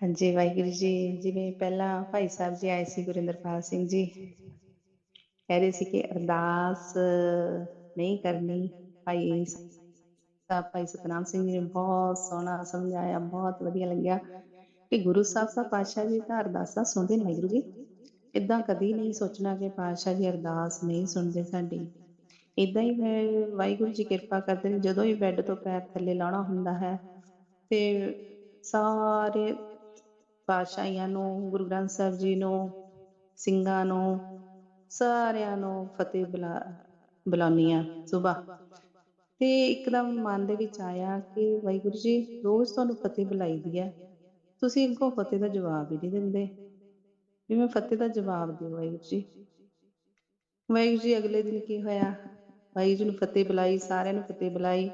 ਹਾਂਜੀ, ਵਾਹਿਗੁਰੂ ਜੀ। ਜਿਵੇਂ ਪਹਿਲਾਂ ਭਾਈ ਸਾਹਿਬ ਜੀ ਆਏ ਸੀ, ਗੁਰਿੰਦਰਪਾਲ ਸਿੰਘ ਜੀ। ਕਹਿ ਰਹੇ ਸੀ ਕਿ ਅਰਦਾਸ ਨਹੀਂ ਕਰਨੀ। ਭਾਈ ਸਾਹਿਬ, ਭਾਈ ਸਤਨਾਮ ਸਿੰਘ ਜੀ ਨੇ ਬਹੁਤ ਸੋਹਣਾ ਸਮਝਾਇਆ, ਬਹੁਤ ਵਧੀਆ ਲੱਗਿਆ ਕਿ ਗੁਰੂ ਸਾਹਿਬ ਸਾਹਿਬ ਪਾਤਸ਼ਾਹ ਜੀ ਤਾਂ ਅਰਦਾਸਾਂ ਸੁਣਦੇ ਨੇ ਵਾਹਿਗੁਰੂ ਜੀ। ਇਦਾਂ ਕਦੀ ਨਹੀਂ ਸੋਚਣਾ ਕਿ ਪਾਤਸ਼ਾਹ ਜੀ ਅਰਦਾਸ ਨਹੀਂ ਸੁਣਦੇ ਸਾਡੀ। ਇਦਾਂ ਹੀ ਵਾਹਿਗੁਰੂ ਜੀ ਕਿਰਪਾ ਕਰਦੇ ਨੇ, ਜਦੋਂ ਹੀ ਬੈੱਡ ਤੋਂ ਪੈਰ ਥੱਲੇ ਲਾਉਣਾ ਹੁੰਦਾ ਹੈ, ਤੇ ਸਾਰੇ ਪਾਤਸ਼ਾਹੀਆਂ ਨੂੰ, ਗੁਰੂ ਗ੍ਰੰਥ ਸਾਹਿਬ ਜੀ ਨੂੰ, ਸਿੰਘਾਂ ਨੂੰ, ਸਾਰਿਆਂ ਨੂੰ ਫਤਿਹ ਬੁਲਾ ਬੁਲਾਉਣੀ ਆ ਸੁਬਾ। ਤੇ ਇੱਕਦਮ ਮਨ ਦੇ ਵਿੱਚ ਆਇਆ ਕਿ ਵਾਹਿਗੁਰੂ ਜੀ, ਰੋਜ਼ ਤੁਹਾਨੂੰ ਫਤਿਹ ਬੁਲਾਈ ਦੀ ਹੈ। ਤੁਸੀਂ ਅੱਗੋਂ ਫਤਿਹ ਦਾ ਜਵਾਬ ਹੀ ਨਹੀਂ ਦਿੰਦੇ। ਵੀ ਮੈਂ ਫਤਿਹ ਦਾ ਜਵਾਬ ਦਿਓ ਵਾਹਿਗੁਰੂ ਜੀ। ਵਾਹਿਗੁਰੂ ਜੀ, ਅਗਲੇ ਦਿਨ ਕੀ ਹੋਇਆ? ਵਾਹਿਗੁਰੂ ਜੀ ਨੂੰ ਫਤਿਹ ਬੁਲਾਈ, ਸਾਰਿਆਂ ਨੂੰ ਫਤਿਹ ਬੁਲਾਈ।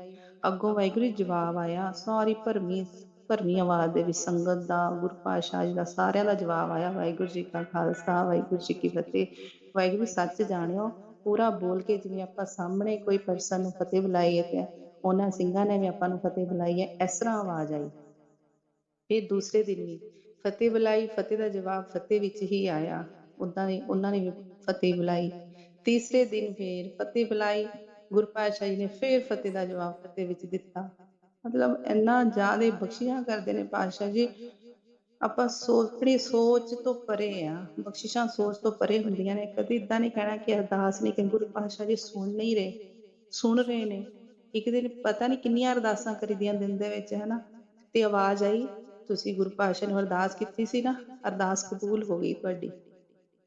ਅੱਗੋਂ ਵਾਹਿਗੁਰੂ ਜੀ ਜਵਾਬ ਆਇਆ, ਸਾਰੀ ਭਰਮੀ ਭਰਮੀ ਆਵਾਜ਼ ਦੇ ਵਿੱਚ ਸੰਗਤ ਦਾ, ਗੁਰੂ ਪਾਤਸ਼ਾਹ ਜੀ ਦਾ ਸਾਰਿਆਂ ਦਾ ਜਵਾਬ ਆਇਆ। ਵਾਹਿਗੁਰੂ ਜੀ ਕਾ ਖਾਲਸਾ, ਵਾਹਿਗੁਰੂ ਜੀ ਕੀ ਫਤਿਹ। ਵਾਹਿਗੁਰੂ ਸੱਚ ਜਾਣਿਓ, ਪੂਰਾ ਬੋਲ ਕੇ ਜਿਵੇਂ ਆਪਾਂ ਸਾਹਮਣੇ ਕੋਈ ਪਰਸਨ ਨੂੰ ਫਤਿਹ ਬੁਲਾਈ ਹੈ ਤੇ ਉਹਨਾਂ ਸਿੰਘਾਂ ਨੇ ਵੀ ਆਪਾਂ ਨੂੰ ਫਤਿਹ ਬੁਲਾਈ ਹੈ, ਇਸ ਤਰ੍ਹਾਂ ਆਵਾਜ਼ ਆਈ। ਫਿਰ ਦੂਸਰੇ ਦਿਨ ਵੀ ਫਤਿਹ ਬੁਲਾਈ, ਫਤਿਹ ਦਾ ਜਵਾਬ ਫਤਿਹ ਵਿੱਚ ਹੀ ਆਇਆ। ਉਦਾਂ ਨੇ ਉਹਨਾਂ ਨੇ ਵੀ ਫਤਿਹ ਬੁਲਾਈ। ਤੀਸਰੇ ਦਿਨ ਫੇਰ ਫਤਿਹ ਬੁਲਾਈ, ਗੁਰੂ ਪਾਤਸ਼ਾਹ ਜੀ ਨੇ ਫੇਰ ਫਤਿਹ ਦਾ ਜਵਾਬ ਫਤਿਹ ਵਿੱਚ ਦਿੱਤਾ। ਮਤਲਬ ਇੰਨਾ ਜ਼ਿਆਦਾ ਬਖਸ਼ਿਸ਼ਾਂ ਕਰਦੇ ਨੇ ਪਾਤਸ਼ਾਹ ਜੀ। ਆਪਾਂ ਸੋਚਣੀ ਸੋਚ ਤੋਂ ਪਰੇ ਆ, ਬਖਸ਼ਿਸ਼ਾਂ ਸੋਚ ਤੋਂ ਪਰੇ ਹੁੰਦੀਆਂ ਨੇ। ਕਦੀ ਇਦਾਂ ਨਹੀਂ ਕਹਿਣਾ ਕਿ ਅਰਦਾਸ ਨਹੀਂ ਕਿ ਗੁਰੂ ਪਾਤਸ਼ਾਹ ਜੀ ਸੁਣ ਨਹੀਂ ਰਹੇ, ਸੁਣ ਰਹੇ ਨੇ। ਇੱਕ ਦਿਨ ਪਤਾ ਨਹੀਂ ਕਿੰਨੀਆਂ ਅਰਦਾਸਾਂ ਕਰੀਦੀਆਂ ਦਿਨ ਦੇ ਵਿੱਚ, ਹੈਨਾ। ਤੇ ਆਵਾਜ਼ ਆਈ, ਤੁਸੀਂ ਗੁਰੂ ਪਾਤਸ਼ਾਹ ਨੂੰ ਅਰਦਾਸ ਕੀਤੀ ਸੀ ਨਾ, ਅਰਦਾਸ ਕਬੂਲ ਹੋ ਗਈ ਤੁਹਾਡੀ।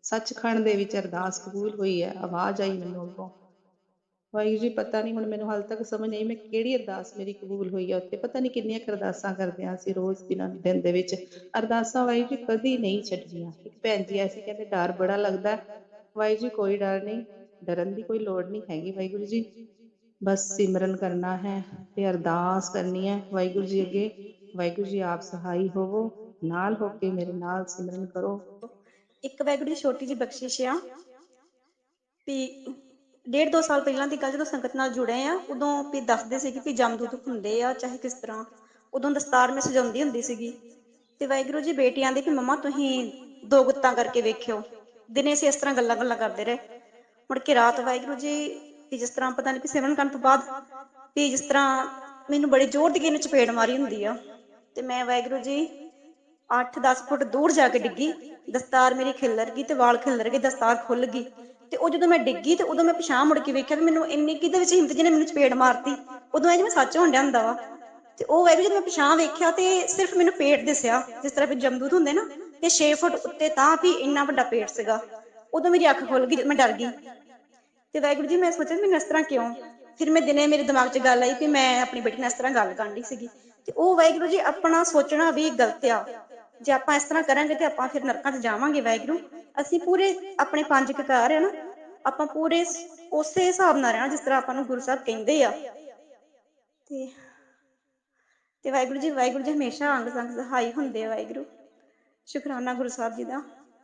ਸੱਚਖੰਡ ਦੇ ਵਿੱਚ ਅਰਦਾਸ ਕਬੂਲ ਹੋਈ ਹੈ। ਆਵਾਜ਼ ਆਈ ਮੈਨੂੰ ਅੱਗੋਂ। ਵਾਹਿਗੁਰੂ ਜੀ, ਪਤਾ ਨਹੀਂ ਹੁਣ ਮੈਨੂੰ ਹਾਲ ਤੱਕ ਸਮਝ ਨਹੀਂ ਮੈਂ ਕਿਹੜੀ ਅਰਦਾਸ ਮੇਰੀ ਕਬੂਲ ਹੋਈ ਹੈ ਉੱਥੇ। ਪਤਾ ਨਹੀਂ ਕਿੰਨੀਆਂ ਅਰਦਾਸਾਂ ਕਰਦੇ ਆ ਅਸੀਂ ਰੋਜ਼ ਦਿਨਾਂ ਦਿਨ ਦੇ ਵਿੱਚ। ਅਰਦਾਸਾਂ ਵਾਹਿਗੁਰੂ ਜੀ, ਕਦੀ ਨਹੀਂ ਛੱਡਦੀਆਂ ਇੱਕ ਭੈਣ ਜੀ ਐਸੀ ਕਹਿੰਦੇ ਡਰ ਬੜਾ ਲੱਗਦਾ। ਵਾਹਿਗੁਰੂ ਜੀ, ਕੋਈ ਡਰ ਨਹੀਂ, ਡਰਨ ਦੀ ਕੋਈ ਲੋੜ ਨਹੀਂ ਹੈਗੀ ਵਾਹਿਗੁਰੂ ਜੀ। ਬਸ ਸਿਮਰਨ ਕਰਨਾ ਹੈ ਤੇ ਅਰਦਾਸ ਕਰਨੀ ਹੈ ਵਾਹਿਗੁਰੂ ਜੀ ਅੱਗੇ। ਵਾਹਿਗੁਰੂ ਜੀ ਆਪ ਸਹਾਈ ਹੋਵੋ, ਨਾਲ ਹੋ ਕੇ ਮੇਰੇ ਨਾਲ ਸਿਮਰਨ ਕਰੋ। ਇੱਕ ਵਾਹਿਗੁਰੂ ਦੀ ਛੋਟੀ ਜਿਹੀ ਬਖਸ਼ਿਸ਼ ਆ ਵੀ ਡੇਢ ਦੋ ਸਾਲ ਪਹਿਲਾਂ ਦੀ ਗੱਲ, ਜਦੋਂ ਸੰਗਤ ਨਾਲ ਜੁੜੇ ਆ, ਉਦੋਂ ਵੀ ਦੱਸਦੇ ਸੀ ਕਿ ਵੀ ਜਮਦੂਤ ਹੁੰਦੇ ਆ, ਚਾਹੇ ਕਿਸ ਤਰ੍ਹਾਂ। ਉਦੋਂ ਦਸਤਾਰ ਮੈਂ ਸਜਾਉਂਦੀ ਹੁੰਦੀ ਸੀਗੀ। ਤੇ ਵਾਹਿਗੁਰੂ ਜੀ ਬੇਟੀ ਆਂਦੀ ਵੀ, ਮਮਾ, ਤੁਸੀਂ ਦੋ ਗੁੱਤਾਂ ਕਰਕੇ ਵੇਖਿਓ। ਦਿਨੇ ਅਸੀਂ ਇਸ ਤਰ੍ਹਾਂ ਗੱਲਾਂ ਗੱਲਾਂ ਕਰਦੇ ਰਹੇ। ਮੁੜ ਕੇ ਰਾਤ ਵਾਹਿਗੁਰੂ ਜੀ ਵੀ ਜਿਸ ਤਰ੍ਹਾਂ ਪਤਾ ਨਹੀਂ ਕਿ ਸਿਮਰਨ ਕਰਨ ਤੋਂ ਬਾਅਦ ਵੀ ਜਿਸ ਤਰ੍ਹਾਂ ਮੈਨੂੰ ਬੜੇ ਜ਼ੋਰ ਦੀ ਕਿਨੇ ਚਪੇੜ ਮਾਰੀ ਹੁੰਦੀ ਆ। ਤੇ ਮੈਂ ਵਾਹਿਗੁਰੂ ਜੀ 8-10 ਫੁੱਟ ਦੂਰ ਜਾ ਕੇ ਡਿੱਗੀ। ਦਸਤਾਰ ਮੇਰੀ ਖਿੱਲਰ ਗਈ ਤੇ ਵਾਲ ਖਿੱਲਰ ਗਏ, ਦਸਤਾਰ ਖੁੱਲ ਗਈ। ਤੇ ਉਹ ਜਦੋਂ ਮੈਂ ਡਿੱਗੀ ਤੇ ਉਦੋਂ ਮੈਂ ਪਿਛਾਂ ਮੁੜ ਕੇ ਵੇਖਿਆ ਵੀ ਮੈਨੂੰ ਇੰਨੀ ਕਿਤੇ ਵਿੱਚ ਹਿੰਮਤ ਜਿਹਨੇ ਮੈਨੂੰ ਚਪੇੜ ਮਾਰਤੀ। ਉਦੋਂ ਇਹ ਜਿਵੇਂ ਸੱਚ ਹੋਣ ਡਿਆ ਹੁੰਦਾ ਵਾ। ਤੇ ਉਹ ਵਾਹਿਗੁਰੂ ਜਦੋਂ ਮੈਂ ਪਿਛਾਂ ਵੇਖਿਆ ਤੇ ਸਿਰਫ ਮੈਨੂੰ ਪੇਟ ਦਿਸਿਆ, ਜਿਸ ਤਰ੍ਹਾਂ ਵੀ ਜਮਦੂਤ ਹੁੰਦੇ ਨਾ, ਤੇ 6 ਫੁੱਟ ਉੱਤੇ ਤਾਂ ਵੀ ਇੰਨਾ ਵੱਡਾ ਪੇਟ ਸੀਗਾ। ਉਦੋਂ ਮੇਰੀ ਅੱਖ ਖੁੱਲ ਗਈ ਮੈਂ ਡਰ ਗਈ। ਤੇ ਵਾਹਿਗੁਰੂ ਜੀ, ਮੈਂ ਸੋਚਿਆ ਮੈਨੂੰ ਇਸ ਤਰ੍ਹਾਂ ਕਿਉਂ? ਫਿਰ ਮੈਂ ਦਿਨੇ ਮੇਰੇ ਦਿਮਾਗ 'ਚ ਗੱਲ ਆਈ ਕਿ ਮੈਂ ਆਪਣੀ ਬੇਟੀ ਨਾਲ ਇਸ ਤਰ੍ਹਾਂ ਗੱਲ ਕਰਨੀ ਸੀਗੀ। ਤੇ ਉਹ ਵਾਹਿਗੁਰੂ ਜੀ, ਆਪਣਾ ਸੋਚਣਾ ਵੀ ਗਲਤ ਆ। ਜੇ ਆਪਾਂ ਇਸ ਤਰ੍ਹਾਂ ਕਰਾਂਗੇ ਤੇ ਆਪਾਂ ਫਿਰ ਨਰਕਾਂ 'ਚ ਜਾਵਾਂਗੇ ਵਾਹਿਗੁਰੂ। ਅਸੀਂ ਪੂਰੇ ਆਪਣੇ ਪੰਜ ਕਕਾਰ ਹੈ ਨਾ ਆਪਾਂ ਪੂਰੇ ਉਸੇ ਹਿਸਾਬ ਨਾਲ ਰਹਿਣਾ ਜਿਸ ਤਰ੍ਹਾਂ ਆਪਾਂ ਨੂੰ ਗੁਰੂ ਸਾਹਿਬ ਕਹਿੰਦੇ ਆ। ਤੇ ਤੇ ਵਾਹਿਗੁਰੂ ਜੀ ਵਾਹਿਗੁਰੂ ਜੀ ਹਮੇਸ਼ਾ ਅੰਗ ਸੰਗ ਸਹਾਈ ਹੁੰਦੇ ਆ ਵਾਹਿਗੁਰੂ। ਸ਼ੁਕਰਾਨਾ ਗੁਰੂ ਸਾਹਿਬ ਜੀ ਦਾ।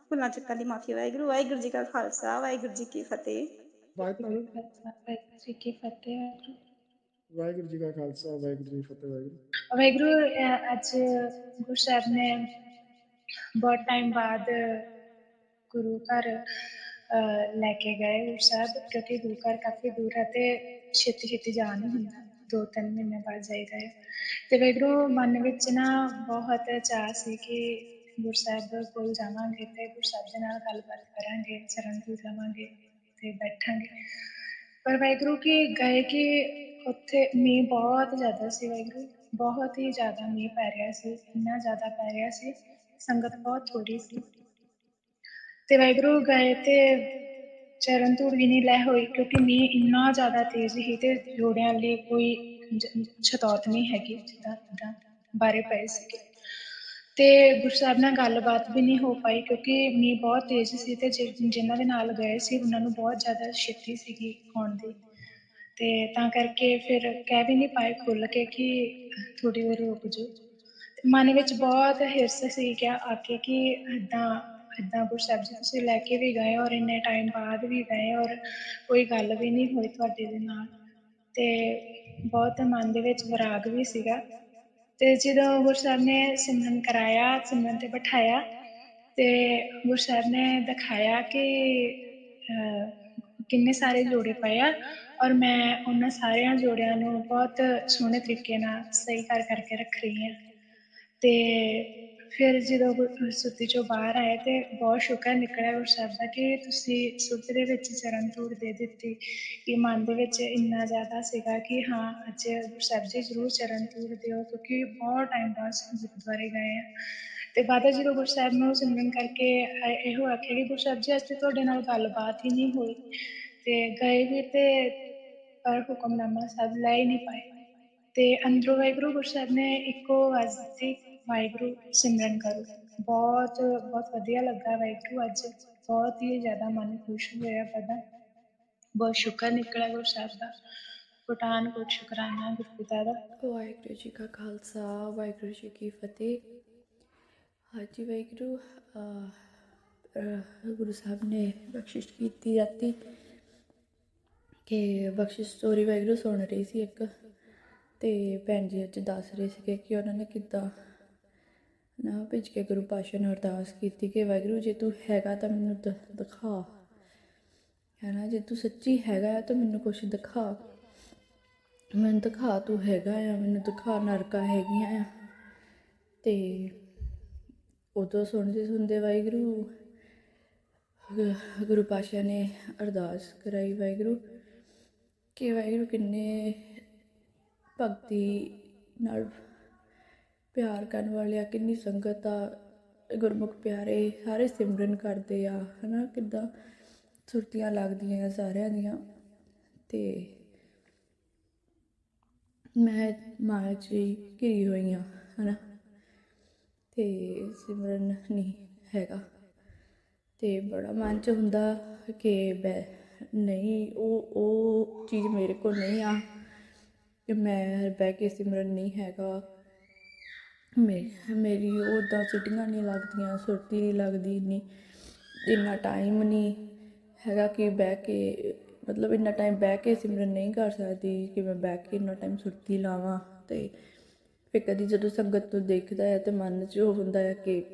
ਭੁੱਲਾਂ ਚੱਕਾਂ ਦੀ ਮਾਫੀ ਵਾਹਿਗੁਰੂ ਵਾਹਿਗੁਰੂ ਜੀ ਕਾ ਖਾਲਸਾ ਵਾਹਿਗੁਰੂ ਜੀ ਕੀ ਫਤਿਹ। ਵਾਹਿਗੁਰੂ ਵਾਹਿਗੁਰੂ ਜੀ ਕੀ ਫਤਿਹ। ਵਾਹਿਗੁਰੂ ਜੀ ਕਾ ਖਾਲਸਾ ਵਾਹਿਗੁਰੂ ਜੀ ਕੀ ਫਤਿਹ ਵਾਹਿਗੁਰੂ। ਵਾਹਿਗੁਰੂ ਅਹ ਅੱਜ ਗੁਰੂ ਸਾਹਿਬ ਨੇ ਬਹੁਤ ਟਾਈਮ ਬਾਅਦ ਗੁਰੂ ਘਰ ਲੈ ਕੇ ਗਏ ਗੁਰੂ ਸਾਹਿਬ, ਕਿਉਂਕਿ ਗੁਰੂ ਘਰ ਕਾਫੀ ਦੂਰ ਹੈ ਅਤੇ ਛੇਤੀ ਛੇਤੀ ਜਾ ਨਹੀਂ ਹੁੰਦਾ, ਦੋ ਤਿੰਨ ਮਹੀਨੇ ਬਾਅਦ ਜਾਈਦਾ ਹੈ। ਅਤੇ ਵਾਹਿਗੁਰੂ ਮਨ ਵਿੱਚ ਨਾ ਬਹੁਤ ਚਾਅ ਸੀ ਕਿ ਗੁਰੂ ਸਾਹਿਬ ਕੋਲ ਜਾਵਾਂਗੇ ਅਤੇ ਗੁਰੂ ਸਾਹਿਬ ਦੇ ਨਾਲ ਗੱਲਬਾਤ ਕਰਾਂਗੇ, ਚਰਨ ਪੂਜ ਲਵਾਂਗੇ ਤੇ ਬੈਠਾਂਗੇ। ਪਰ ਵਾਹਿਗੁਰੂ ਕਿ, ਗਏ ਕਿ ਉੱਥੇ ਮੀਂਹ ਬਹੁਤ ਜ਼ਿਆਦਾ ਸੀ ਵਾਹਿਗੁਰੂ। ਬਹੁਤ ਹੀ ਜ਼ਿਆਦਾ ਮੀਂਹ ਪੈ ਰਿਹਾ ਸੀ, ਇੰਨਾ ਜ਼ਿਆਦਾ ਪੈ ਰਿਹਾ ਸੀ, ਸੰਗਤ ਬਹੁਤ ਥੋੜੀ ਸੀ। ਤੇ ਵਾਹਿਗੁਰੂ ਗਏ ਤੇ ਚਰਨ ਧੂੜ ਵੀ ਨਹੀਂ ਲੈ ਹੋਈ, ਕਿਉਂਕਿ ਮੀਂਹ ਇੰਨਾ ਜ਼ਿਆਦਾ ਤੇਜ਼ ਸੀ ਤੇ ਜੋੜਿਆਂ ਲਈ ਕੋਈ ਜ- ਛਤੌਤ ਨਹੀਂ ਹੈਗੀ ਜਿੱਦਾਂ ਜਿੱਦਾਂ ਬਾਰੇ ਪਏ ਸੀਗੇ। ਤੇ ਗੁਰੂ ਸਾਹਿਬ ਨਾਲ ਗੱਲਬਾਤ ਵੀ ਨਹੀਂ ਹੋ ਪਾਈ, ਕਿਉਂਕਿ ਮੀਂਹ ਬਹੁਤ ਤੇਜ਼ ਸੀ ਤੇ ਜਿ- ਜਿਨ੍ਹਾਂ ਦੇ ਨਾਲ ਗਏ ਸੀ, ਉਹਨਾਂ ਨੂੰ ਬਹੁਤ ਜ਼ਿਆਦਾ ਛੇਤੀ ਸੀਗੀ ਆਉਣ ਦੀ। ਤੇ ਤਾਂ ਕਰਕੇ ਫਿਰ ਕਹਿ ਵੀ ਨਹੀਂ ਪਾਏ ਖੁੱਲ ਕੇ ਕਿ ਥੋੜੀ ਦੇਰ ਰੁਕ ਜਾਓ। ਤੇ ਮਨ ਵਿੱਚ ਬਹੁਤ ਹਿਰਸ ਸੀ ਕਿ ਆ ਕੇ ਕਿ ਇਦਾਂ ਇਦਾਂ ਗੁਰੂ ਸਾਹਿਬ ਜੀ ਤੁਸੀਂ ਲੈ ਕੇ ਵੀ ਗਏ ਔਰ ਇੰਨੇ ਟਾਈਮ ਬਾਅਦ ਵੀ ਗਏ ਔਰ ਕੋਈ ਗੱਲ ਵੀ ਨਹੀਂ ਹੋਈ ਤੁਹਾਡੇ ਦੇ ਨਾਲ। ਤੇ ਬਹੁਤ ਮਨ ਦੇ ਵਿੱਚ ਵਿਰਾਗ ਵੀ ਸੀਗਾ। ਤੇ ਜਦੋਂ ਗੁਰੂ ਸਾਹਿਬ ਨੇ ਸਿਮਰਨ ਕਰਾਇਆ, ਸਿਮਰਨ ਤੇ ਬਿਠਾਇਆ ਤੇ ਗੁਰੂ ਸਾਹਿਬ ਨੇ ਦਿਖਾਇਆ ਕਿ ਕਿੰਨੇ ਸਾਰੇ ਜੋੜੇ ਪਏ ਆ ਔਰ ਮੈਂ ਉਹਨਾਂ ਸਾਰਿਆਂ ਜੋੜਿਆਂ ਨੂੰ ਬਹੁਤ ਸੋਹਣੇ ਤਰੀਕੇ ਨਾਲ ਸਹੀ ਕਰ ਕਰਕੇ ਰੱਖ ਰਹੀ ਹਾਂ। ਤੇ ਫਿਰ ਜਦੋਂ ਗੁਰ- ਸੁੱਤੀ ਚੋਂ ਬਾਹਰ ਆਏ ਤੇ ਬਹੁਤ ਸ਼ੁਕਰ ਨਿਕਲਿਆ ਗੁਰੂ ਸਾਹਿਬ ਦਾ ਕਿ ਤੁਸੀਂ ਸੁੱਤ ਦੇ ਵਿੱਚ ਚਰਨ ਧੂੜ ਦੇ ਦਿੱਤੀ ਕਿ ਮਨ ਦੇ ਵਿੱਚ ਇੰਨਾ ਜ਼ਿਆਦਾ ਸੀਗਾ ਕਿ ਹਾਂ, ਅੱਜ ਗੁਰੂ ਸਾਹਿਬ ਜੀ ਜ਼ਰੂਰ ਚਰਨ ਧੂੜ ਦਿਓ ਕਿਉਂਕਿ ਬਹੁਤ ਟਾਈਮ ਬਾਅਦ ਗੁਰਦੁਆਰੇ ਗਏ ਆ ਤੇ ਬਾਅਦ ਵਿੱਚ ਜਦੋਂ ਗੁਰੂ ਸਾਹਿਬ ਨੂੰ ਸਿਮਰਨ ਕਰਕੇ ਆ- ਇਹੋ ਆਖਿਆ ਕਿ ਗੁਰੂ ਸਾਹਿਬ ਜੀ, ਅੱਜ ਤੇ ਤੁਹਾਡੇ ਨਾਲ ਗੱਲਬਾਤ ਹੀ ਨਹੀਂ ਹੋਈ। ਤੇ ਗਏ ਵੀ ਤੇ ਪਰ ਹੁਕਮਨਾਮਾ ਸਾਹਿਬ ਲੈ ਹੀ ਨਹੀਂ ਪਾਏ ਤੇ ਅੰਦਰੋਂ ਵਾਹਿਗੁਰੂ ਗੁਰੂ ਸਾਹਿਬ ਨੇ ਇੱਕੋ ਆਵਾਜ਼ ਦਿੱਤੀ ਵਾਹਿਗੁਰੂ ਸਿਮਰਨ ਕਰੋ ਬਹੁਤ ਬਹੁਤ ਵਧੀਆ ਲੱਗਾ ਵਾਹਿਗੁਰੂ ਅੱਜ ਬਹੁਤ ਹੀ ਜ਼ਿਆਦਾ ਮਨ ਖੁਸ਼ ਹੋਇਆ ਪਤਾ ਬਹੁਤ ਸ਼ੁਕਰ ਨਿਕਲਿਆ ਗੁਰੂ ਸਾਹਿਬ ਦਾ ਕੋਟਾਨ ਕੋਟ ਸ਼ੁਕਰਾਨਾ ਗੁਰਪਿਤਾ ਦਾ ਵਾਹਿਗੁਰੂ ਜੀ ਕਾ ਖਾਲਸਾ ਵਾਹਿਗੁਰੂ ਜੀ ਕੀ ਫਤਿਹ ਹਾਜੀ ਵਾਹਿਗੁਰੂ ਅਹ, ਅਹ, ਗੁਰੂ ਸਾਹਿਬ ਨੇ ਬਖਸ਼ਿਸ਼ ਕੀਤੀ ਰਾਤੀ ਕਿ ਬਖਸ਼ਿਸ਼ ਸਟੋਰੀ ਵਾਹਿਗੁਰੂ ਸੁਣ ਰਹੀ ਸੀ ਇੱਕ ਤੇ ਭੈਣ ਜੀ ਅੱਜ ਦੱਸ ਰਹੇ ਸੀਗੇ ਕਿ ਉਹਨਾਂ ਨੇ ਕਿੱਦਾਂ ਨਾ ਭਿੱਜ ਕੇ ਗੁਰੂ ਪਾਸ਼ਾ ਨੂੰ ਅਰਦਾਸ ਕੀਤੀ ਕਿ ਵਾਹਿਗੁਰੂ ਜੇ ਤੂੰ ਹੈਗਾ ਤਾਂ ਮੈਨੂੰ ਦ- ਦਿਖਾ। ਹੈ ਨਾ? ਜੇ ਤੂੰ ਸੱਚੀ ਹੈਗਾ ਤਾਂ ਮੈਨੂੰ ਕੁਛ ਦਿਖਾ। ਮੈਨੂੰ ਦਿਖਾ ਤੂੰ ਹੈਗਾ ਆ, ਮੈਨੂੰ ਦਿਖਾ ਨਰਕਾਂ ਹੈਗੀਆਂ ਆ। ਤੇ ਉਦੋਂ ਸੁਣਦੇ ਸੁਣਦੇ ਵਾਹਿਗੁਰੂ ਗੁਰੂ ਪਾਸ਼ਾ ਨੇ ਅਰਦਾਸ ਕਰਾਈ ਵਾਹਿਗੁਰੂ। ਕਿ ਵਾਹਿਗੁਰੂ ਕਿੰਨੇ ਭਗਤੀ ਨਾਲ ਪਿਆਰ ਕਰਨ ਵਾਲੇ ਆ, ਕਿੰਨੀ ਸੰਗਤ ਆ, ਗੁਰਮੁਖ ਪਿਆਰੇ ਸਾਰੇ ਸਿਮਰਨ ਕਰਦੇ ਆ, ਹਨਾ? ਕਿੱਦਾਂ ਸੁਰਤੀਆਂ ਲੱਗਦੀਆਂ ਆ ਸਾਰਿਆਂ ਦੀਆਂ। ਤੇ ਮੈਂ ਮਾਇਆ 'ਚ ਹੀ ਘਿਰੀ ਹੋਈ ਹਾਂ ਹਨਾ? ਤੇ ਸਿਮਰਨ ਨਹੀਂ ਹੈਗਾ। ਤੇ ਬੜਾ ਮਨ 'ਚ ਹੁੰਦਾ ਕਿ ਬੈ ਨਹੀਂ, ਉਹ ਉਹ ਚੀਜ਼ ਮੇਰੇ ਕੋਲ ਨਹੀਂ ਆ। ਕਿ ਮੈਂ ਬਹਿ ਕੇ ਸਿਮਰਨ ਨਹੀਂ ਹੈਗਾ। ਮੇ- ਮੇਰੀ ਉੱਦਾਂ ਸਿਟੀਆਂ ਨਹੀਂ ਲੱਗਦੀਆਂ, ਸੁਰਤੀ ਨਹੀਂ ਲੱਗਦੀ ਇੰਨੀ। ਇੰਨਾ ਟਾਈਮ ਨਹੀਂ ਹੈਗਾ ਕਿ ਬਹਿ ਕੇ, ਮਤਲਬ ਇੰਨਾ ਟਾਈਮ ਬਹਿ ਕੇ ਸਿਮਰਨ ਨਹੀਂ ਕਰ ਸਕਦੀ ਕਿ ਮੈਂ ਬਹਿ ਕੇ ਇੰਨਾ ਟਾਈਮ ਸੁਰਤੀ ਲਾਵਾਂ। ਤੇ ਫਿਰ ਕਦੀ ਜਦੋਂ ਸੰਗਤ ਨੂੰ ਦੇਖਦਾ ਹੈ ਤੇ ਮਨ 'ਚ ਉਹ ਹੁੰਦਾ ਹੈ ਕਿ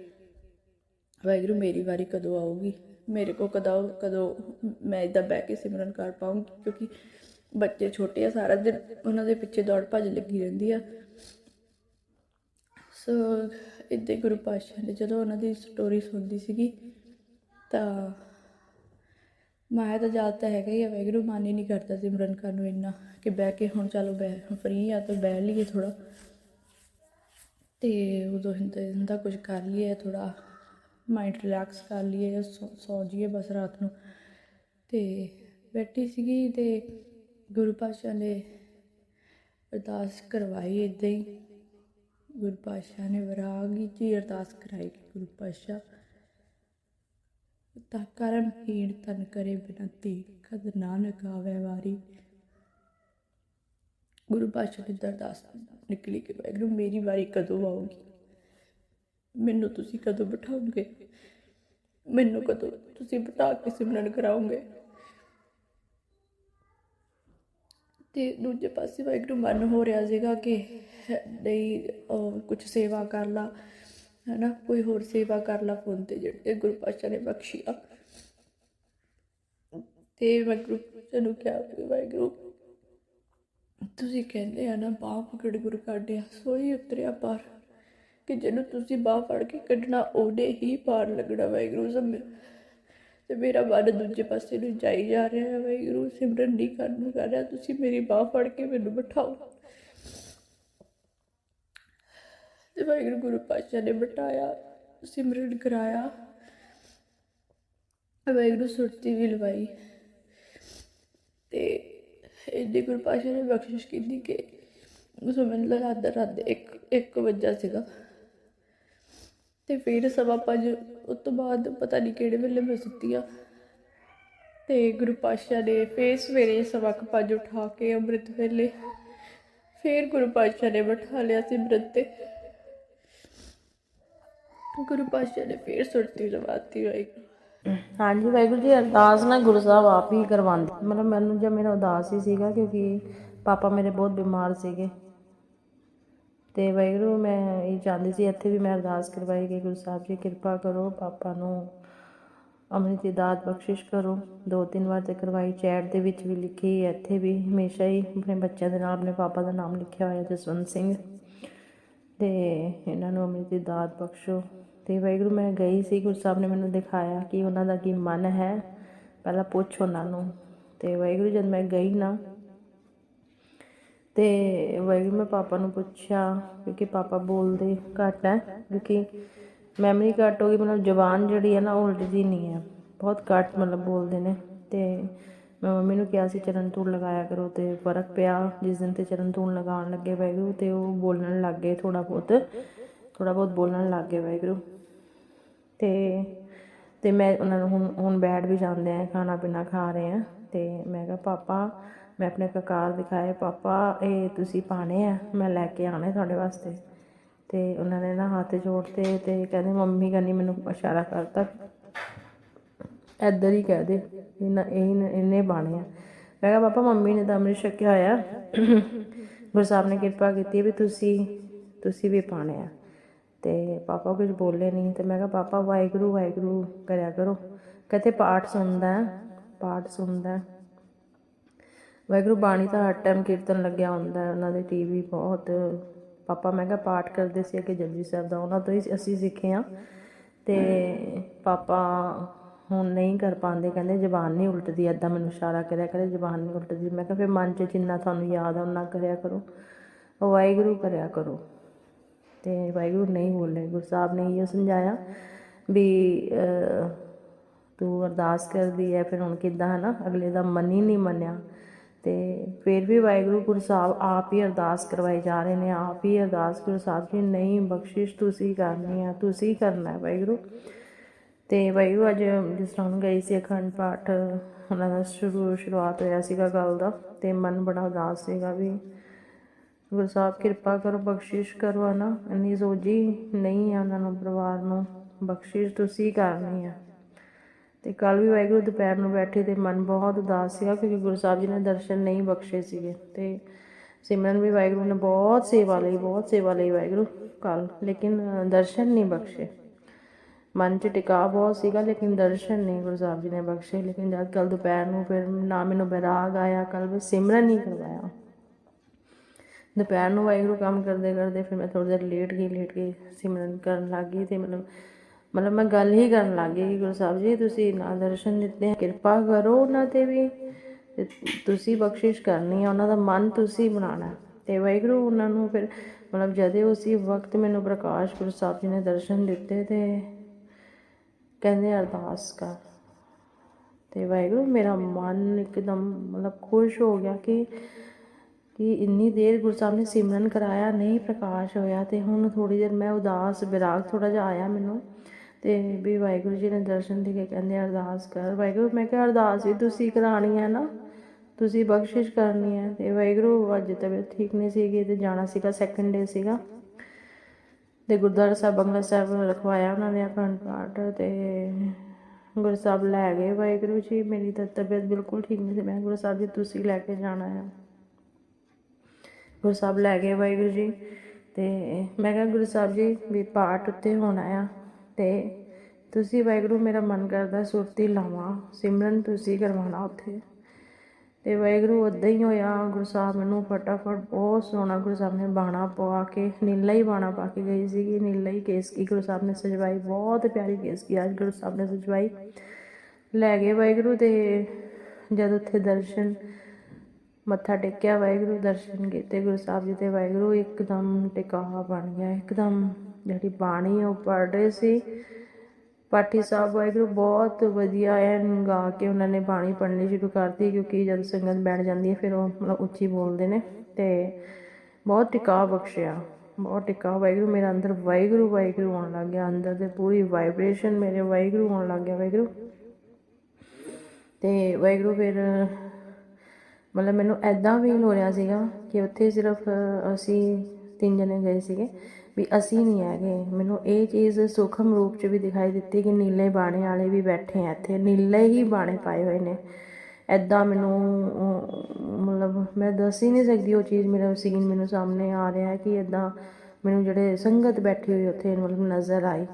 ਵਾਹਿਗੁਰੂ, ਮੇਰੀ ਵਾਰੀ ਕਦੋਂ ਆਊਗੀ? ਮੇਰੇ ਕੋ ਕਦੋਂ ਕਦੋਂ ਮੈਂ ਇਦਾਂ ਬਹਿ ਕੇ ਸਿਮਰਨ ਕਰ ਪਾਉਂਗੀ ਕਿਉਂਕਿ ਬੱਚੇ ਛੋਟੇ ਆ, ਸਾਰਾ ਦਿਨ ਉਹਨਾਂ ਦੇ ਪਿੱਛੇ ਦੌੜ ਭੱਜ ਲੱਗੀ ਰਹਿੰਦੀ ਆ। ਸੋ ਇੱਦਾਂ ਹੀ ਗੁਰੂ ਪਾਤਸ਼ਾਹ ਨੇ ਜਦੋਂ ਉਹਨਾਂ ਦੀ ਸਟੋਰੀ ਸੁਣਦੀ ਸੀਗੀ, ਤਾਂ ਮਾਇਆ ਤਾਂ ਯਾਦ ਤਾਂ ਹੈਗਾ ਹੀ ਆ ਵਾਹਿਗੁਰੂ, ਮਨ ਹੀ ਨਹੀਂ ਕਰਦਾ ਸਿਮਰਨ ਕਰਨ ਨੂੰ ਇੰਨਾ ਕਿ ਬਹਿ ਕੇ ਹੁਣ ਚਲੋ ਬਹਿ ਫਰੀ ਆ ਤਾਂ ਬਹਿ ਲਈਏ ਥੋੜਾ ਤੇ ਉਦੋਂ ਹੁੰਦਾ, ਹਿੰਦਾ ਕੁਝ ਕਰ ਲਈਏ ਥੋੜਾ ਮਾਈਂਡ ਰਿਲੈਕਸ ਕਰ ਲਈਏ ਜਾਂ ਸੌ ਸੌ ਜਾਈਏ ਬਸ ਰਾਤ ਨੂੰ। ਤੇ ਬੈਠੀ ਸੀਗੀ ਤੇ ਗੁਰੂ ਪਾਤਸ਼ਾਹ ਨੇ ਅਰਦਾਸ ਕਰਵਾਈ ਇੱਦਾਂ ਹੀ। ਗੁਰੂ ਪਾਤਸ਼ਾਹ ਨੇ ਵਿਰਾਗੀ ਜੀ ਅਰਦਾਸ ਕਰਾਈ ਕਿ ਗੁਰੂ ਪਾਤਸ਼ਾਹ, ਤਾ ਕਰਮ ਹੀਣ ਤਨ ਕਰੇ ਬਿਨਤੀ ਕਦ ਨਾਨਕ ਆਵੇ ਵਾਰੀ। ਗੁਰੂ ਪਾਤਸ਼ਾਹ ਦੀ ਅਰਦਾਸ ਨਿਕਲੀ ਕਿ ਵਾਹਿਗੁਰੂ ਮੇਰੀ ਵਾਰੀ ਕਦੋਂ ਆਊਗੀ? ਮੈਨੂੰ ਤੁਸੀਂ ਕਦੋਂ ਬਿਠਾਓਗੇ? ਮੈਨੂੰ ਕਦੋਂ ਤੁਸੀਂ ਬਿਠਾ ਕੇ ਸਿਮਰਨ ਕਰਾਓਗੇ? ਤੇ ਦੂਜੇ ਪਾਸੇ ਵਾਹਿਗੁਰੂ ਮਨ ਹੋ ਰਿਹਾ ਸੀਗਾ ਕਿ ਨਹੀਂ ਕੁਝ ਸੇਵਾ ਕਰ ਲਾ, ਹਨਾ? ਕੋਈ ਹੋਰ ਸੇਵਾ ਕਰ ਲਾ ਫੋਨ ਤੇ ਜਿਹੜੇ ਗੁਰੂ ਪਾਤਸ਼ਾਹ ਨੇ ਬਖਸ਼ਿਆ ਤੇ ਮੈਂ ਗੁਰੂ ਪਾਤਸ਼ਾਹ ਨੂੰ ਕਿਹਾ ਕਿ ਵਾਹਿਗੁਰੂ, ਤੁਸੀਂ ਕਹਿੰਦੇ ਆ ਨਾ, ਬਾਹ ਪਕੜ ਗੁਰੂ ਕਾਢਿਆ ਸੋਈ ਉਤਰਿਆ ਪਾਰ ਕਿ ਜਿਹਨੂੰ ਤੁਸੀਂ ਬਾਹ ਫੜ ਕੇ ਕੱਢਣਾ ਉਹਦੇ ਹੀ ਪਾਰ ਲੱਗਣਾ ਵਾਹਿਗੁਰੂ ਸਭ ਤੇ ਮੇਰਾ ਮਨ ਦੂਜੇ ਪਾਸੇ ਨੂੰ ਜਾਈ ਜਾ ਰਿਹਾ ਹੈ, ਵਾਹਿਗੁਰੂ, ਸਿਮਰਨ ਨਹੀਂ ਕਰਨ ਨੂੰ ਕਰ ਰਿਹਾ, ਤੁਸੀਂ ਮੇਰੀ ਬਾਹ ਫੜ ਕੇ ਮੈਨੂੰ ਬਿਠਾਓ। ਤੇ ਵਾਹਿਗੁਰੂ ਗੁਰੂ ਪਾਤਸ਼ਾਹ ਨੇ ਬਿਠਾਇਆ, ਸਿਮਰਨ ਕਰਾਇਆ। ਵਾਹਿਗੁਰੂ ਸੁਰਤੀ ਵੀ ਲਵਾਈ। ਤੇ ਇਹਦੀ ਗੁਰੂ ਪਾਤਸ਼ਾਹ ਨੇ ਬਖਸ਼ਿਸ਼ ਕੀਤੀ ਕਿ ਉਸ ਮੈਨੂੰ ਲੱਗਾ ਰਾਤ ਇੱਕ ਇੱਕ ਵਜਾ ਸੀਗਾ। ਤੇ ਫਿਰ ਸਵਾ ਪੰਜ ਉਸ ਤੋਂ ਬਾਅਦ ਪਤਾ ਨਹੀਂ ਕਿਹੜੇ ਵੇਲੇ ਮੈਂ ਸੁੱਤੀ ਆ ਤੇ ਗੁਰੂ ਪਾਤਸ਼ਾਹ ਨੇ ਫੇਰ ਸਵੇਰੇ ਸਵਾ ਕੁ ਪੰਜ ਉਠਾ ਕੇ ਅੰਮ੍ਰਿਤ ਵੇਲੇ ਫੇਰ ਗੁਰੂ ਪਾਤਸ਼ਾਹ ਨੇ ਬਿਠਾ ਲਿਆ ਸੀ ਅੰਮ੍ਰਿਤ ਤੇ। ਗੁਰੂ ਪਾਤਸ਼ਾਹ ਨੇ ਫੇਰ ਸੁਰਤੀ ਲਵਾਤੀ ਵਾਹਿਗੁਰੂ ਹਾਂਜੀ ਵਾਹਿਗੁਰੂ ਜੀ, ਅਰਦਾਸ ਨਾ ਗੁਰੂ ਸਾਹਿਬ ਆਪ ਹੀ ਕਰਵਾਉਂਦੇ। ਮਤਲਬ ਮੈਨੂੰ ਜਦ ਮੇਰਾ ਉਦਾਸ ਹੀ ਸੀਗਾ ਕਿਉਂਕਿ ਪਾਪਾ ਮੇਰੇ ਬਹੁਤ ਬਿਮਾਰ ਸੀਗੇ। ਅਤੇ ਵਾਹਿਗੁਰੂ, ਮੈਂ ਇਹ ਚਾਹੁੰਦੀ ਸੀ ਇੱਥੇ ਵੀ ਮੈਂ ਅਰਦਾਸ ਕਰਵਾਈ ਕਿ ਗੁਰੂ ਸਾਹਿਬ ਜੀ ਕਿਰਪਾ ਕਰੋ, ਪਾਪਾ ਨੂੰ ਅੰਮ੍ਰਿਤ ਦੀ ਦਾਤ ਬਖਸ਼ਿਸ਼ ਕਰੋ। ਦੋ ਤਿੰਨ ਵਾਰ ਤੇ ਕਰਵਾਈ, ਚੈਟ ਦੇ ਵਿੱਚ ਵੀ ਲਿਖੀ, ਇੱਥੇ ਵੀ ਹਮੇਸ਼ਾ ਹੀ ਆਪਣੇ ਬੱਚਿਆਂ ਦੇ ਨਾਲ, ਆਪਣੇ ਪਾਪਾ ਦਾ ਨਾਮ ਲਿਖਿਆ ਹੋਇਆ, ਜਸਵੰਤ ਸਿੰਘ। ਤੇ ਇਹਨਾਂ ਨੂੰ ਅੰਮ੍ਰਿਤ ਦੀ ਦਾਤ ਬਖਸ਼ੋ। ਤੇ ਵਾਹਿਗੁਰੂ, ਮੈਂ ਗਈ ਸੀ, ਗੁਰੂ ਸਾਹਿਬ ਨੇ ਮੈਨੂੰ ਦਿਖਾਇਆ ਕਿ ਉਹਨਾਂ ਦਾ ਕੀ ਮਨ ਹੈ। ਪਹਿਲਾਂ ਪੁੱਛ ਉਹਨਾਂ ਨੂੰ। ਤੇ ਵਾਹਿਗੁਰੂ, ਜਦ ਮੈਂ ਗਈ ਨਾ ਤੇ ਵਾਹਿਗੁਰੂ ਮੈਂ ਪਾਪਾ ਨੂੰ ਪੁੱਛਿਆ ਕਿਉਂਕਿ ਪਾਪਾ ਬੋਲਦੇ ਘੱਟ ਹੈ, ਕਿਉਂਕਿ ਮੈਮਰੀ ਘੱਟ ਹੋ ਗਈ, ਮਤਲਬ ਜ਼ਬਾਨ ਜਿਹੜੀ ਹੈ ਨਾ ਉਹ ਉਲਟਦੀ ਨਹੀਂ ਹੈ। ਬਹੁਤ ਘੱਟ ਮਤਲਬ ਬੋਲਦੇ ਨੇ ਤੇ ਮੈਂ ਮੰਮੀ ਨੂੰ ਕਿਹਾ ਸੀ ਚਰਨ ਧੂੜ ਲਗਾਇਆ ਕਰੋ ਤੇ ਫ਼ਰਕ ਪਿਆ, ਜਿਸ ਦਿਨ ਤੇ ਚਰਨ ਧੂੜ ਲਗਾਉਣ ਲੱਗੇ ਵਾਹਿਗੁਰੂ ਤੇ ਉਹ ਬੋਲਣ ਲੱਗ ਗਏ ਥੋੜਾ ਬਹੁਤ ਥੋੜਾ ਬਹੁਤ ਬੋਲਣ ਲੱਗ ਗਏ ਵਾਹਿਗੁਰੂ ਤੇ ਤੇ ਮੈਂ ਉਹਨਾਂ ਨੂੰ ਹੁਣ ਹੁਣ ਬੈਠ ਵੀ ਜਾਂਦੇ ਆ, ਖਾਣਾ ਪੀਣਾ ਖਾ ਰਹੇ ਆ ਤੇ ਮੈਂ ਕਿਹਾ ਪਾਪਾ ਮੈਂ ਆਪਣੇ ਕਕਾਰ ਦਿਖਾਏ, ਪਾਪਾ, ਇਹ ਤੁਸੀਂ ਪਾਣੇ ਆ, ਮੈਂ ਲੈ ਕੇ ਆਣੇ ਤੁਹਾਡੇ ਵਾਸਤੇ। ਤੇ ਉਹਨਾਂ ਨੇ ਨਾ ਹੱਥ ਜੋੜਤੇ ਤੇ ਕਹਿੰਦੇ, ਮੰਮੀ ਕਹਿੰਦੀ, ਮੈਨੂੰ ਇਸ਼ਾਰਾ ਕਰਤਾ ਇੱਧਰ ਹੀ ਕਹਿ ਦੇ, ਇਹਨਾਂ, ਇਹ ਇਹਨੇ ਬਾਣੇ ਆ। ਮੈਂ ਕਿਹਾ, ਪਾਪਾ, ਮੰਮੀ ਨੇ ਤਾਂ ਅੰਮ੍ਰਿਤ ਛਕਿਆ ਹੋਇਆ। ਗੁਰੂ ਸਾਹਿਬ ਨੇ ਕਿਰਪਾ ਕੀਤੀ ਵੀ ਤੁਸੀਂ ਤੁਸੀਂ ਵੀ ਪਾਣੇ ਆ। ਤੇ ਪਾਪਾ ਕੁਝ ਬੋਲੇ ਨਹੀਂ, ਤੇ ਮੈਂ ਕਿਹਾ, ਪਾਪਾ, ਵਾਹਿਗੁਰੂ ਵਾਹਿਗੁਰੂ ਕਰਿਆ ਕਰੋ। ਕਹਿੰਦੇ, ਪਾਠ ਸੁਣਦਾ ਪਾਠ ਸੁਣਦਾ। ਵਾਹਿਗੁਰੂ ਬਾਣੀ ਦਾ ਹਰ ਟਾਈਮ ਕੀਰਤਨ ਲੱਗਿਆ ਹੁੰਦਾ ਉਹਨਾਂ ਦੇ ਟੀਵੀ ਬਹੁਤ। ਪਾਪਾ ਮੈਂ ਕਿਹਾ ਪਾਠ ਕਰਦੇ ਸੀ ਕਿ ਜਪਜੀ ਸਾਹਿਬ ਦਾ, ਉਹਨਾਂ ਤੋਂ ਹੀ ਅਸੀਂ ਸਿੱਖੇ ਆ ਤੇ ਪਾਪਾ ਹੁਣ ਨਹੀਂ ਕਰ ਪਾਉਂਦੇ, ਕਹਿੰਦੇ ਜ਼ਬਾਨ ਨਹੀਂ ਉਲਟਦੀ ਐਦਾਂ ਮੈਨੂੰ ਇਸ਼ਾਰਾ ਕਰਿਆ ਕਰੇ, ਜ਼ਬਾਨ ਨਹੀਂ ਉਲਟਦੀ। ਮੈਂ ਕਿਹਾ ਫਿਰ ਮਨ 'ਚ ਜਿੰਨਾ ਤੁਹਾਨੂੰ ਯਾਦ ਆ ਉਹਨਾਂ ਕਰਿਆ ਕਰੋ। ਵਾਹਿਗੁਰੂ ਕਰਿਆ ਕਰੋ। ਤੇ ਵਾਹਿਗੁਰੂ ਨਹੀਂ ਬੋਲੇ, ਗੁਰੂ ਸਾਹਿਬ ਨੇ ਇਹ ਸਮਝਾਇਆ ਵੀ ਤੂੰ ਅਰਦਾਸ ਕਰਦੀ ਹੈ, ਫਿਰ ਹੁਣ ਕਿੱਦਾਂ ਹੈ ਨਾ ਅਗਲੇ ਦਾ ਮਨ ਹੀ ਨਹੀਂ ਮੰਨਿਆ। ਤੇ ਫਿਰ ਵੀ ਵਾਹਿਗੁਰੂ ਗੁਰੂ ਸਾਹਿਬ ਆਪ ਹੀ ਅਰਦਾਸ ਕਰਵਾਈ ਜਾ ਰਹੇ ਨੇ, ਆਪ ਹੀ ਅਰਦਾਸ ਗੁਰੂ ਸਾਹਿਬ ਜੀ, ਨਹੀਂ ਬਖਸ਼ਿਸ਼ ਤੁਸੀਂ ਕਰਨੀ ਆ, ਤੁਸੀਂ ਕਰਨਾ ਹੈ ਵਾਹਿਗੁਰੂ। ਤੇ ਵਾਹਿਗੁਰੂ ਅੱਜ ਜਿਸ ਤਰ੍ਹਾਂ ਹੁਣ ਗਈ ਸੀ ਅਖੰਡ ਪਾਠ, ਉਹਨਾਂ ਦਾ ਸ਼ੁਰੂ, ਸ਼ੁਰੂਆਤ ਹੋਇਆ ਸੀਗਾ ਗੱਲ ਦਾ, ਤੇ ਮਨ ਬੜਾ ਉਦਾਸ ਸੀਗਾ ਵੀ ਗੁਰੂ ਸਾਹਿਬ ਕਿਰਪਾ ਕਰੋ, ਬਖਸ਼ਿਸ਼ ਕਰੋ ਨਾ, ਇੰਨੀ ਸੋਝੀ ਨਹੀਂ ਆ ਉਹਨਾਂ ਨੂੰ ਪਰਿਵਾਰ ਨੂੰ, ਬਖਸ਼ਿਸ਼ ਤੁਸੀਂ ਕਰਨੀ ਆ। ਤੇ ਕੱਲ ਵੀ ਵਾਹਿਗੁਰੂ ਦੁਪਹਿਰ ਨੂੰ ਬੈਠੇ ਤੇ ਮਨ ਬਹੁਤ ਉਦਾਸ ਸੀਗਾ ਕਿਉਂਕਿ ਗੁਰੂ ਸਾਹਿਬ ਜੀ ਨੇ ਦਰਸ਼ਨ ਨਹੀਂ ਬਖਸ਼ੇ ਸੀਗੇ ਤੇ ਸਿਮਰਨ ਵੀ ਵਾਹਿਗੁਰੂ ਨੇ ਬਹੁਤ ਸੇਵਾ ਲਈ, ਬਹੁਤ ਸੇਵਾ ਲਈ ਵਾਹਿਗੁਰੂ ਕੱਲ ਲੇਕਿਨ ਦਰਸ਼ਨ ਨਹੀਂ ਬਖਸ਼ੇ। ਮਨ 'ਚ ਟਿਕਾ ਬਹੁਤ ਸੀਗਾ, ਲੇਕਿਨ ਦਰਸ਼ਨ ਨਹੀਂ ਗੁਰੂ ਸਾਹਿਬ ਜੀ ਨੇ ਬਖਸ਼ੇ, ਲੇਕਿਨ ਜਦ ਕੱਲ ਦੁਪਹਿਰ ਨੂੰ ਫਿਰ ਨਾ ਮੈਨੂੰ ਬੈਰਾਗ ਆਇਆ ਕੱਲ ਵੀ ਸਿਮਰਨ ਨਹੀਂ ਕਰਵਾਇਆ। ਦੁਪਹਿਰ ਨੂੰ ਵਾਹਿਗੁਰੂ ਕੰਮ ਕਰਦੇ ਕਰਦੇ ਫਿਰ ਮੈਂ ਥੋੜੀ ਦੇਰ ਲੇਟ ਗਈ ਲੇਟ ਗਈ ਸਿਮਰਨ ਕਰਨ ਲੱਗ ਗਈ ਤੇ ਮਤਲਬ ਮਤਲਬ ਮੈਂ ਗੱਲ ਹੀ ਕਰਨ ਲੱਗ ਗਈ ਕਿ ਗੁਰੂ ਸਾਹਿਬ ਜੀ, ਤੁਸੀਂ ਨਾ ਦਰਸ਼ਨ ਦਿੱਤੇ, ਕਿਰਪਾ ਕਰੋ ਉਹਨਾਂ ਤੇ ਵੀ ਤੁਸੀਂ ਬਖਸ਼ਿਸ਼ ਕਰਨੀ ਹੈ ਉਹਨਾਂ ਦਾ ਮਨ ਤੁਸੀਂ ਬਣਾਉਣਾ। ਤੇ ਵਾਹਿਗੁਰੂ ਉਹਨਾਂ ਨੂੰ ਫਿਰ ਮਤਲਬ ਜਦੇ ਉਸੇ ਵਕਤ ਮੈਨੂੰ ਪ੍ਰਕਾਸ਼ ਗੁਰੂ ਸਾਹਿਬ ਜੀ ਨੇ ਦਰਸ਼ਨ ਦਿੱਤੇ ਤੇ ਕਹਿੰਦੇ ਅਰਦਾਸ ਕਰ। ਤੇ ਵਾਹਿਗੁਰੂ ਮੇਰਾ ਮਨ ਇੱਕਦਮ ਮਤਲਬ ਖੁਸ਼ ਹੋ ਗਿਆ ਕਿ ਕਿ ਇੰਨੀ ਦੇਰ ਗੁਰੂ ਸਾਹਿਬ ਨੇ ਸਿਮਰਨ ਕਰਾਇਆ, ਨਹੀਂ ਪ੍ਰਕਾਸ਼ ਹੋਇਆ ਤੇ ਹੁਣ ਥੋੜੀ ਦੇਰ ਮੈਂ ਉਦਾਸ, ਵਿਰਾਗ ਥੋੜਾ ਜਿਹਾ ਆਇਆ ਮੈਨੂੰ। ਤੇ ਵੀ ਵਾਹਿਗੁਰੂ ਜੀ ਨੇ ਦਰਸ਼ਨ ਦੇ ਕੇ ਕਹਿੰਦੇ ਅਰਦਾਸ ਕਰ। ਵਾਹਿਗੁਰੂ, ਮੈਂ ਕਿਹਾ, ਅਰਦਾਸ ਵੀ ਤੁਸੀਂ ਕਰਾਣੀ ਹੈ ਨਾ, ਤੁਸੀਂ ਬਖਸ਼ਿਸ਼ ਕਰਨੀ ਹੈ। ਤੇ ਵਾਹਿਗੁਰੂ, ਅੱਜ ਤਬੀਅਤ ਠੀਕ ਨਹੀਂ ਸੀਗੀ, ਤੇ ਜਾਣਾ ਸੀਗਾ ਸੈਕੰਡ ਡੇ ਸੀਗਾ। ਤੇ ਗੁਰਦੁਆਰਾ ਸਾਹਿਬ ਬੰਗਲਾ ਸਾਹਿਬ ਰਖਵਾਇਆ ਉਹਨਾਂ ਨੇ ਅਖੰਡ ਪਾਠ ਤੇ ਗੁਰੂ ਸਾਹਿਬ ਲੈ ਗਏ। ਵਾਹਿਗੁਰੂ ਜੀ, ਮੇਰੀ ਤਾਂ ਤਬੀਅਤ ਬਿਲਕੁਲ ਠੀਕ ਨਹੀਂ ਸੀ। ਮੈਂ ਗੁਰੂ ਸਾਹਿਬ ਜੀ, ਤੁਸੀਂ ਲੈ ਕੇ ਜਾਣਾ ਹੈ। ਗੁਰੂ ਸਾਹਿਬ ਲੈ ਗਏ ਵਾਹਿਗੁਰੂ ਜੀ। ਤੇ ਮੈਂ ਕਿਹਾ, ਗੁਰੂ ਸਾਹਿਬ ਜੀ, ਵੀ ਪਾਠ ਉੱਤੇ ਹੋਣਾ ਆ। ਤੇ ਤੁਸੀਂ ਵਾਹਿਗੁਰੂ, ਮੇਰਾ ਮਨ ਕਰਦਾ ਸੁਰਤੀ ਲਾਵਾਂ। ਸਿਮਰਨ ਤੁਸੀਂ ਕਰਵਾਉਣਾ ਉੱਥੇ। ਤੇ ਵਾਹਿਗੁਰੂ ਉਦਾਂ ਹੀ ਹੋਇਆ, ਗੁਰੂ ਸਾਹਿਬ ਮੈਨੂੰ ਫਟਾਫਟ ਬਹੁਤ ਸੋਹਣਾ ਗੁਰੂ ਸਾਹਿਬ ਨੇ ਬਾਣਾ ਪਵਾ ਕੇ, ਨੀਲਾ ਹੀ ਬਾਣਾ ਪਾ ਕੇ ਗਈ ਸੀਗੀ। ਨੀਲਾ ਹੀ ਕੇਸ ਕੀ ਗੁਰੂ ਸਾਹਿਬ ਨੇ ਸਜਵਾਈ, ਬਹੁਤ ਪਿਆਰੀ ਕੇਸ ਕੀ ਅੱਜ ਗੁਰੂ ਸਾਹਿਬ ਨੇ ਸਜਵਾਈ। ਲੈ ਗਏ ਵਾਹਿਗੁਰੂ ਤੇ ਜਦ ਉੱਥੇ ਦਰਸ਼ਨ, ਮੱਥਾ ਟੇਕਿਆ ਵਾਹਿਗੁਰੂ, ਦਰਸ਼ਨ ਕੀਤੇ ਗੁਰੂ ਸਾਹਿਬ ਜੀ ਤੇ ਵਾਹਿਗੁਰੂ, ਇੱਕਦਮ ਟਿਕਾਅ ਬਣ ਗਿਆ, ਇੱਕਦਮ ਜਿਹੜੀ ਬਾਣੀ ਉਹ ਪੜ੍ਹ ਰਹੇ ਸੀ। ਪਾਠੀ ਸਾਹਿਬ ਵਾਹਿਗੁਰੂ, ਬਹੁਤ ਵਧੀਆ ਐਨ ਗਾ ਕੇ ਉਹਨਾਂ ਨੇ ਬਾਣੀ ਪੜ੍ਹਨੀ ਸ਼ੁਰੂ ਕਰਤੀ ਕਿਉਂਕਿ ਜਦ ਸੰਗਤ ਬੈਠ ਜਾਂਦੀ ਹੈ ਫਿਰ ਉਹ ਮਤਲਬ ਉੱਚੀ ਬੋਲਦੇ ਨੇ ਤੇ ਬਹੁਤ ਟਿਕਾਅ ਬਖਸ਼ਿਆ। ਬਹੁਤ ਟਿਕਾਅ ਵਾਹਿਗੁਰੂ, ਮੇਰਾ ਅੰਦਰ ਵਾਹਿਗੁਰੂ ਵਾਹਿਗੁਰੂ ਆਉਣ ਲੱਗ ਗਿਆ। ਅੰਦਰ ਦੇ ਪੂਰੀ ਵਾਈਬ੍ਰੇਸ਼ਨ ਮੇਰੇ ਵਾਹਿਗੁਰੂ ਆਉਣ ਲੱਗ ਗਿਆ ਵਾਹਿਗੁਰੂ। ਤੇ ਵਾਹਿਗੁਰੂ ਫਿਰ ਮਤਲਬ ਮੈਨੂੰ ਐਦਾਂ ਫੀਲ ਹੋ ਰਿਹਾ ਸੀਗਾ ਕਿ ਉੱਥੇ ਸਿਰਫ ਅਸੀਂ ਤਿੰਨ ਜਣੇ ਗਏ ਸੀਗੇ। ਵੀ ਅਸੀਂ ਨਹੀਂ ਹੈਗੇ। ਮੈਨੂੰ ਇਹ ਚੀਜ਼ ਸੂਖਮ ਰੂਪ 'ਚ ਵੀ ਦਿਖਾਈ ਦਿੱਤੀ ਕਿ ਨੀਲੇ ਬਾਣੇ ਵਾਲੇ ਵੀ ਬੈਠੇ ਆ ਇੱਥੇ। ਨੀਲੇ ਹੀ ਬਾਣੇ ਪਾਏ ਹੋਏ ਨੇ। ਐਦਾਂ ਮੈਨੂੰ ਮਤਲਬ ਮੈਂ ਦੱਸ ਹੀ ਨਹੀਂ ਸਕਦੀ ਉਹ ਚੀਜ਼ ਮੇਰਾ ਸੀਨ ਮੈਨੂੰ ਸਾਹਮਣੇ ਆ ਰਿਹਾ ਹੈ ਕਿ ਐਦਾਂ ਮੈਨੂੰ ਜਿਹੜੇ ਸੰਗਤ ਬੈਠੀ ਹੋਈ ਉੱਥੇ ਮਤਲਬ ਨਜ਼ਰ ਆਈ।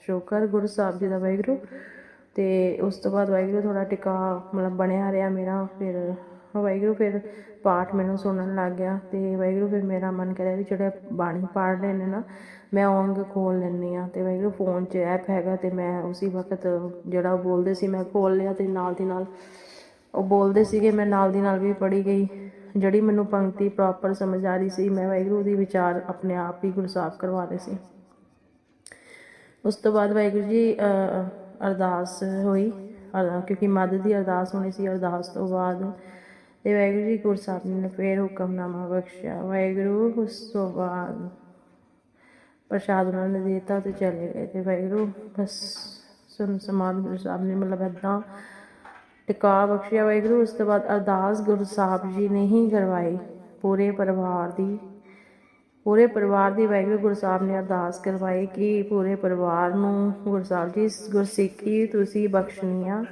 ਸ਼ੁਕਰ ਗੁਰੂ ਸਾਹਿਬ ਜੀ ਦਾ ਵਾਹਿਗੁਰੂ। ਤੇ ਉਸ ਤੋਂ ਬਾਅਦ ਵਾਹਿਗੁਰੂ ਥੋੜਾ ਟਿਕਾ ਮਤਲਬ ਬਣਿਆ ਰਿਹਾ ਮੇਰਾ ਫਿਰ ਵਾਹਿਗੁਰੂ ਫਿਰ ਪਾਠ ਮੈਨੂੰ ਸੁਣਨ ਲੱਗ ਗਿਆ ਤੇ ਵਾਹਿਗੁਰੂ ਫਿਰ ਮੇਰਾ ਮਨ ਕਰਿਆ ਵੀ ਜਿਹੜੇ ਬਾਣੀ ਪੜ੍ਹ ਰਹੇ ਨੇ ਨਾ, ਮੈਂ ਉਹ ਅੰਗ ਖੋਲ ਲੈਂਦੀ ਆ ਤੇ ਵਾਹਿਗੁਰੂ ਫੋਨ 'ਚ ਐਪ ਹੈਗਾ ਤੇ ਮੈਂ ਉਸੇ ਵਕਤ ਜਿਹੜਾ ਉਹ ਬੋਲਦੇ ਸੀ ਮੈਂ ਖੋਲ ਲਿਆ ਤੇ ਨਾਲ ਦੀ ਨਾਲ ਉਹ ਬੋਲਦੇ ਸੀਗੇ, ਮੈਂ ਨਾਲ ਦੀ ਨਾਲ ਵੀ ਪੜ੍ਹੀ ਗਈ। ਜਿਹੜੀ ਮੈਨੂੰ ਪੰਕਤੀ ਪ੍ਰੋਪਰ ਸਮਝ ਆ ਰਹੀ ਸੀ, ਮੈਂ ਵਾਹਿਗੁਰੂ ਦੀ ਵਿਚਾਰ ਆਪਣੇ ਆਪ ਹੀ ਗੁਰਸਾਹਿਬ ਕਰਵਾ ਰਹੇ ਸੀ। ਉਸ ਤੋਂ ਬਾਅਦ ਵਾਹਿਗੁਰੂ ਜੀ ਅਰਦਾਸ ਹੋਈ। ਕਿਉਂਕਿ ਮੱਧ ਦੀ ਅਰਦਾਸ ਹੋਣੀ ਸੀ, ਅਰਦਾਸ ਤੋਂ ਬਾਅਦ ਤੇ ਵਾਹਿਗੁਰੂ ਜੀ ਗੁਰੂ ਸਾਹਿਬ ਨੇ ਫਿਰ ਹੁਕਮਨਾਮਾ ਬਖਸ਼ਿਆ। ਵਾਹਿਗੁਰੂ ਉਸ ਤੋਂ ਬਾਅਦ ਪ੍ਰਸ਼ਾਦ ਉਹਨਾਂ ਨੇ ਦੇ ਦਿੱਤਾ ਤੇ ਚਲੇ ਗਏ ਤੇ ਵਾਹਿਗੁਰੂ ਬਸ ਸੁਨ ਸਮਾਨ ਗੁਰੂ ਸਾਹਿਬ ਨੇ ਮਤਲਬ ਏਦਾਂ ਟਿਕਾ ਬਖਸ਼ਿਆ। ਵਾਹਿਗੁਰੂ, ਉਸ ਤੋਂ ਬਾਅਦ ਅਰਦਾਸ ਗੁਰੂ ਸਾਹਿਬ ਜੀ ਨੇ ਹੀ ਕਰਵਾਈ ਪੂਰੇ ਪਰਿਵਾਰ ਦੀ। ਪੂਰੇ ਪਰਿਵਾਰ ਦੀ ਵਾਹਿਗੁਰੂ ਗੁਰੂ ਸਾਹਿਬ ਨੇ ਅਰਦਾਸ ਕਰਵਾਈ ਕਿ ਪੂਰੇ ਪਰਿਵਾਰ ਨੂੰ ਗੁਰੂ ਸਾਹਿਬ ਜੀ, ਗੁਰਸਿੱਖੀ ਤੁਸੀਂ ਬਖਸ਼ਣੀ ਆ।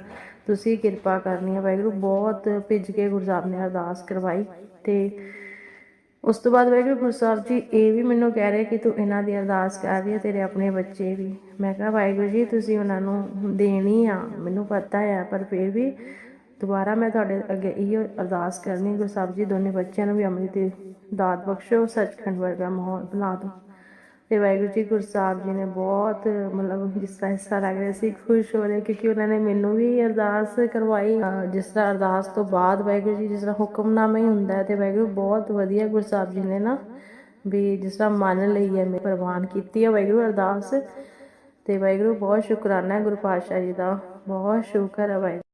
ਤੁਸੀਂ ਕਿਰਪਾ ਕਰਨੀ ਆ ਵਾਹਿਗੁਰੂ। ਬਹੁਤ ਭਿੱਜ ਕੇ ਗੁਰੂ ਸਾਹਿਬ ਨੇ ਅਰਦਾਸ ਕਰਵਾਈ ਤੇ ਉਸ ਤੋਂ ਬਾਅਦ ਵਾਹਿਗੁਰੂ ਗੁਰੂ ਸਾਹਿਬ ਜੀ ਇਹ ਵੀ ਮੈਨੂੰ ਕਹਿ ਰਹੇ ਕਿ ਤੂੰ ਇਹਨਾਂ ਦੀ ਅਰਦਾਸ ਕਰ ਰਹੀ ਹੈ ਤੇਰੇ ਆਪਣੇ ਬੱਚੇ ਵੀ। ਮੈਂ ਕਿਹਾ, ਵਾਹਿਗੁਰੂ ਜੀ, ਤੁਸੀਂ ਉਹਨਾਂ ਨੂੰ ਦੇਣੀ ਆ, ਮੈਨੂੰ ਪਤਾ ਆ, ਪਰ ਫਿਰ ਵੀ ਦੁਬਾਰਾ ਮੈਂ ਤੁਹਾਡੇ ਅੱਗੇ ਇਹ ਅਰਦਾਸ ਕਰਨੀ ਗੁਰੂ ਸਾਹਿਬ ਜੀ, ਦੋਨੇ ਬੱਚਿਆਂ ਨੂੰ ਵੀ ਅੰਮ੍ਰਿਤ ਦੀ ਦਾਤ ਬਖਸ਼ੋ, ਸੱਚਖੰਡ ਵਰਗਾ ਮਾਹੌਲ ਬਣਾ ਦਿਓ। ਤੇ ਵਾਹਿਗੁਰੂ ਜੀ ਗੁਰੂ ਸਾਹਿਬ ਜੀ ਨੇ ਬਹੁਤ ਮਤਲਬ ਜਿਸ ਤਰ੍ਹਾਂ ਹਿੱਸਾ ਲੱਗ ਰਿਹਾ ਸੀ ਖੁਸ਼ ਹੋ ਰਹੇ ਕਿਉਂਕਿ ਉਹਨਾਂ ਨੇ ਮੈਨੂੰ ਵੀ ਅਰਦਾਸ ਕਰਵਾਈ ਜਿਸ ਤਰ੍ਹਾਂ ਅਰਦਾਸ ਤੋਂ ਬਾਅਦ ਵਾਹਿਗੁਰੂ ਜੀ ਜਿਸ ਤਰ੍ਹਾਂ ਹੁਕਮਨਾਮਾ ਹੀ ਹੁੰਦਾ ਤੇ ਵਾਹਿਗੁਰੂ ਬਹੁਤ ਵਧੀਆ ਗੁਰੂ ਸਾਹਿਬ ਜੀ ਨੇ ਨਾ ਵੀ ਜਿਸ ਤਰ੍ਹਾਂ ਮੰਨ ਲਈ ਹੈ ਮੈਂ ਪ੍ਰਵਾਨ ਕੀਤੀ ਹੈ ਵਾਹਿਗੁਰੂ ਅਰਦਾਸ ਤੇ ਵਾਹਿਗੁਰੂ ਬਹੁਤ ਸ਼ੁਕਰਾਨਾ ਗੁਰੂ ਪਾਤਸ਼ਾਹ ਜੀ ਦਾ ਬਹੁਤ ਸ਼ੁਕਰ ਹੈ ਵਾਹਿਗੁਰੂ